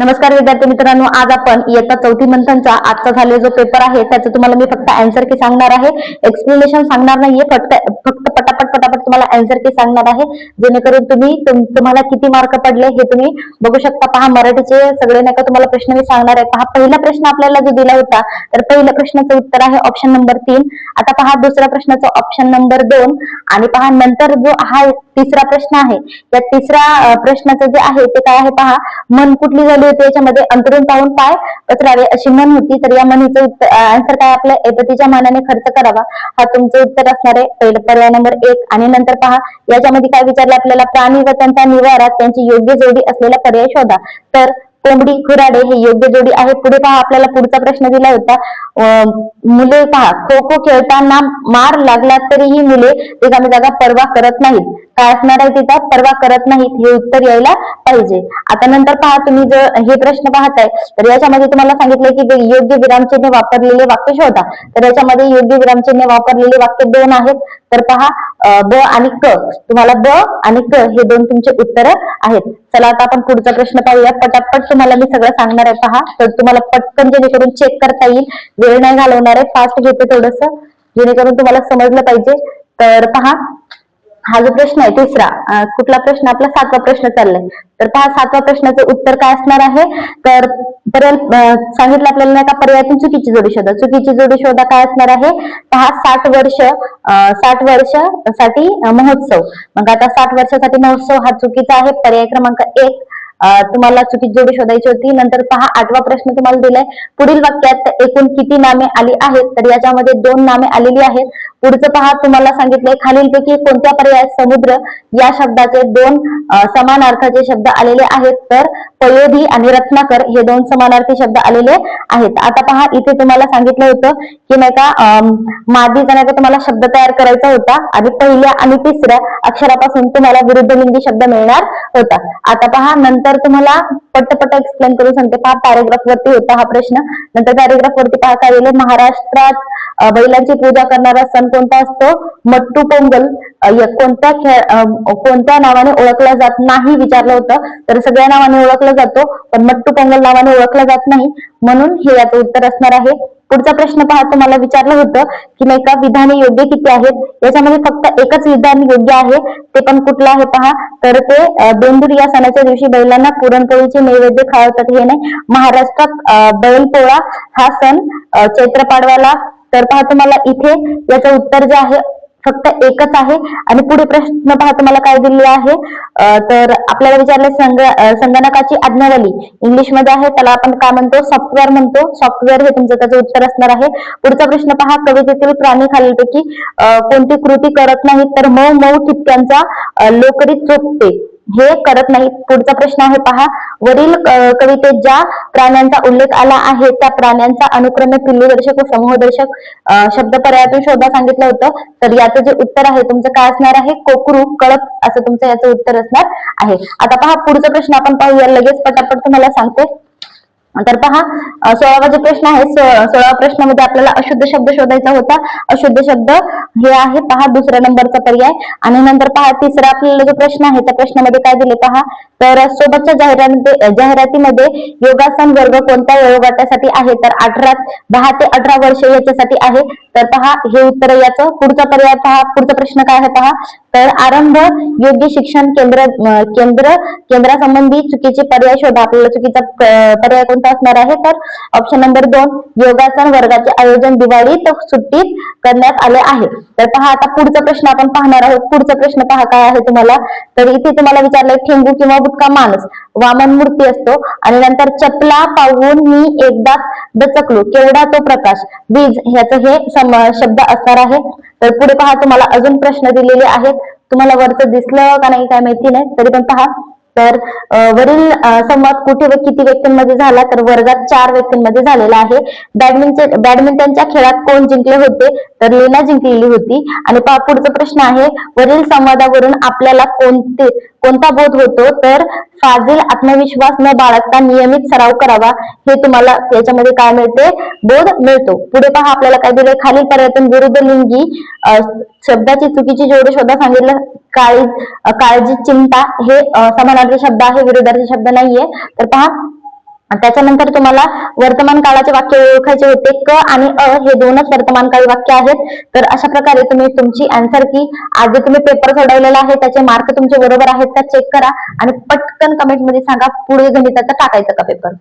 नमस्कार विद्यार्थी मित्रांनो आज आपण इयत्ता चौथी मंथनचा आजचा झालेला जो पेपर आहे त्याचं तुम्हाला मी फक्त अँसर की सांगणार आहे. एक्सप्लेनेशन सांगणार नाहीये फक्त फक्त पटापट पटापट तुम्हाला अँसर की सांगणार आहे. जेणेकरून तुम्ही तुम्हाला किती मार्क पडले हे तुम्ही बघू शकता. पहा मराठीचे सगळे नाही का तुम्हाला प्रश्न मी सांगणार आहे. पहा पहिला प्रश्न आपल्याला जो दिला होता तर पहिल्या प्रश्नाचं उत्तर आहे ऑप्शन नंबर तीन. आता पहा दुसऱ्या प्रश्नाचं ऑप्शन नंबर दोन. आणि पहा नंतर जो हा तिसरा प्रश्न आहे या तिसऱ्या प्रश्नाचं जे आहे ते काय आहे पहा? मन कुठली झाली होती? याच्यामध्ये अंतरून पाहून पाय पसरावे अशी मन होती. तर या म्हणीचं उत्तर आन्सर काय आपल्या एपतीच्या मानाने खर्च करावा. हा तुमचं उत्तर असणार आहे. पहिलं पर्याय नंबर एक. आणि नंतर पहा याच्यामध्ये काय विचारलं आपल्याला? प्राणी व त्यांचा निवारा त्यांची योग्य जोडी असलेला पर्याय शोधा. तर कोंबडी खुराडे हे योग्य जोडी आहे. पुढे पहा आपल्याला पुढचा प्रश्न दिला होता. मुले पहा खो खो खेळताना मार लागला तरीही मुले रिकामी जागा पर्वा करत नाहीत. काय असणार आहे तिथं? परवा करत नाहीत हे उत्तर यायला पाहिजे. आता नंतर पहा तुम्ही जर हे प्रश्न पाहताय तर याच्यामध्ये तुम्हाला सांगितलंय की योग्य विरामचिन्ह वापरलेले वाक्य शोधा. तर याच्यामध्ये योग्य विरामचिन्ह वापरलेले वाक्य दोन आहेत. तर पहा ब आणि क. तुम्हाला ब आणि क हे दोन तुमचे उत्तर आहेत. चला आता आपण पुढचा प्रश्न पाहूया. पटापट तुम्हाला मी सगळं सांगणार आहे. पहा तर तुम्हाला पटकन जेणेकरून चेक करता येईल. वेळ नाही घालवणार. आहे फास्ट घेते थोडस. जेणेकरून तुम्हाला समजलं पाहिजे. तर पहा हा जो प्रश्न आहे तिसरा कुठला प्रश्न? आपला सातवा प्रश्न चाललाय. तर पहा सातवा प्रश्नाचं उत्तर काय असणार आहे? तर पर्याय सांगितलं आपल्याला नाही का पर्यायातून चुकीची जोडी शोधा. चुकीची जोडी शोधा काय असणार आहे? पहा साठ वर्ष साठ वर्षसाठी महोत्सव. मग आता साठ वर्षासाठी महोत्सव हा चुकीचा आहे. पर्याय क्रमांक एक तुम्हाला चुकीत जोडी शोधायची होती नंतर पहा आठवा प्रश्न तुम्हाला दिलाय. पुढील वाक्यात एकूण किती नामे आली आहेत? तर याच्यामध्ये दोन नामे आलेली आहेत. पुढचं पहा तुम्हाला सांगितलंय खालीलपैकी कोणत्या पर्यायात समुद्र या शब्दाचे दोन समान समानार्थाचे शब्द आलेले आहेत? तर पयोधी आणि रत्नाकर हे दोन समानार्थी शब्द आलेले आहेत. आता पहा इथे तुम्हाला सांगितलं होतं की नाही का अं, जाण्याचा तुम्हाला शब्द तयार करायचा होता. आणि पहिल्या आणि तिसऱ्या अक्षरापासून तुम्हाला विरुद्ध लिंगी शब्द मिळणार होता. आता पहा नंतर तुम्हाला पटपट एक्सप्लेन करून सांगते. पहा पॅरेग्राफ वरती होता हा प्रश्न. नंतर पॅरेग्राफ वरती पहा काय महाराष्ट्रात बैलांची पूजा करणारा सण कोणता असतो? मट्टू पोंगल. कोणत्या खेळ कोणत्या नावाने ओळखला जात नाही विचारलं होतं तर सगळ्या नावाने ओळखला जातो पण मट्टू पोंगल नावाने ओळखला जात नाही. म्हणून हे याचं उत्तर असणार आहे. पुढचा प्रश्न पहा तुम्हाला विचारलं होतं की नाही का विधाने योग्य किती आहेत? याच्यामध्ये फक्त एकच विधान योग्य आहे ते पण कुठलं आहे पहा. तर ते बेंदूर या सणाच्या दिवशी बैलांना पुरणपोळीचे नैवेद्य खावतात हे नाही. महाराष्ट्रात बैलपोळा हा सण अं, चैत्र पाडव्याला तर पहा तुम्हाला इथे याचं उत्तर जे आहे फक्त एकच आहे. आणि पुढे प्रश्न पहा तुम्हाला काय दिले आहे. तर आपल्याला विचारले संग संगणकाची आज्ञावली. इंग्लिशमध्ये आहे त्याला आपण काय म्हणतो? सॉफ्टवेअर म्हणतो. सॉफ्टवेअर हे तुमचं त्याचं उत्तर असणार आहे. पुढचा प्रश्न पहा कवितेतील प्राणी खालीलपैकी कोणती कृती करत नाहीत तर मऊ मऊ ठिपक्यांचा लोकरीत चोपते हे करत नाहीत पुढचा प्रश्न आहे पहा. वरील कवितेत ज्या प्राण्यांचा उल्लेख आला आहे त्या प्राण्यांचा अनुक्रमे पिल्लूदर्शक व समूहदर्शक शब्द पर्यायातून शोधा सांगितलं होतं. तर याचं जे उत्तर आहे तुमचं काय असणार आहे? कोकरू कळप असं तुमचं याचं उत्तर असणार आहे. आता पहा पुढचा प्रश्न आपण पाहूया. लगेच पटापट तुम्हाला सांगते. तर पहा सोळावा जो प्रश्न आहे सोळावा प्रश्नामध्ये आपल्याला अशुद्ध शब्द शोधायचा होता. अशुद्ध शब्द हे आहे. पहा दुसऱ्या नंबरचा पर्याय. आणि नंतर पहा तिसरा आपल्याला जो प्रश्न आहे त्या प्रश्नामध्ये काय दिले? पहा तर सोबतच्या जाहिराती जाहिरातीमध्ये योगासन वर्ग कोणत्या वयोगटासाठी आहे. तर अठरा दहा ते अठरा वर्ष याच्यासाठी आहे. तर पहा हे उत्तर याचं. पुढचा पर्याय पहा. पुढचा प्रश्न काय आहे? पहा तर आरंभ योग्य शिक्षण केंद्र केंद्र केंद्रासंबंधी चुकीचे पर्याय शोधा. आपल्याला चुकीचा पर्याय कोणता असणार आहे? तर ऑप्शन नंबर दोन योगासन वर्गाचे आयोजन दिवाळीत सुट्टीत करण्यात आले आहे. तर पहा आता पुढचा प्रश्न आपण पाहणार आहोत. पुढचा प्रश्न पहा काय आहे तुम्हाला? तर इथे तुम्हाला विचारलंय ठेंगू किंवा बुटका माणूस. वामन मूर्ती असतो. आणि नंतर चपला पाहून मी एकदा दचकलो. केवढा तो प्रकाश? वीज ह्याचं हे शब्द असणार आहे. तर पुढे पहा तुम्हाला अजून प्रश्न दिलेले आहेत. तुम्हाला वरचं दिसलं का नाही काय माहिती नाही. तरी पण पहा. तर वरील संवाद कुठे व किती व्यक्तींमध्ये झाला? तर वर्गात चार व्यक्तींमध्ये झालेला आहे. बॅडमिंटन बॅडमिंटनच्या खेळात कोण जिंकले होते? तर लीना जिंकलेली होती. आणि पुढचा प्रश्न आहे वरील संवादावरून आपल्याला कोणते कोणता बोध होतो तर फाजील आत्मविश्वास न बाळगता नियमित सराव करावा. हे तुम्हाला याच्यामध्ये काय मिळते? बोध मिळतो. पुढे पहा आपल्याला काय दिलंय? खालील पर्यटन विरुद्ध लिंगी शब्दाची चुकीची जोडी शोधा सांगितलं काळी काळजी चिंता हे समानार्थी शब्द आहे विरोधार्थी शब्द नाहीये. तर पहा त्याच्यानंतर तुम्हाला वर्तमान काळाचे वाक्य ओळखायचे होते क आणि अ हे दोनच वर्तमान काळी वाक्य आहेत. तर अशा प्रकारे तुम्ही तुमची अँसर की आज जे तुम्ही पेपर सोडवलेला आहे त्याचे मार्क तुमचे बरोबर आहेत का चेक करा आणि पटकन कमेंटमध्ये सांगा पुढे गणिताचा टाकायचा का पेपर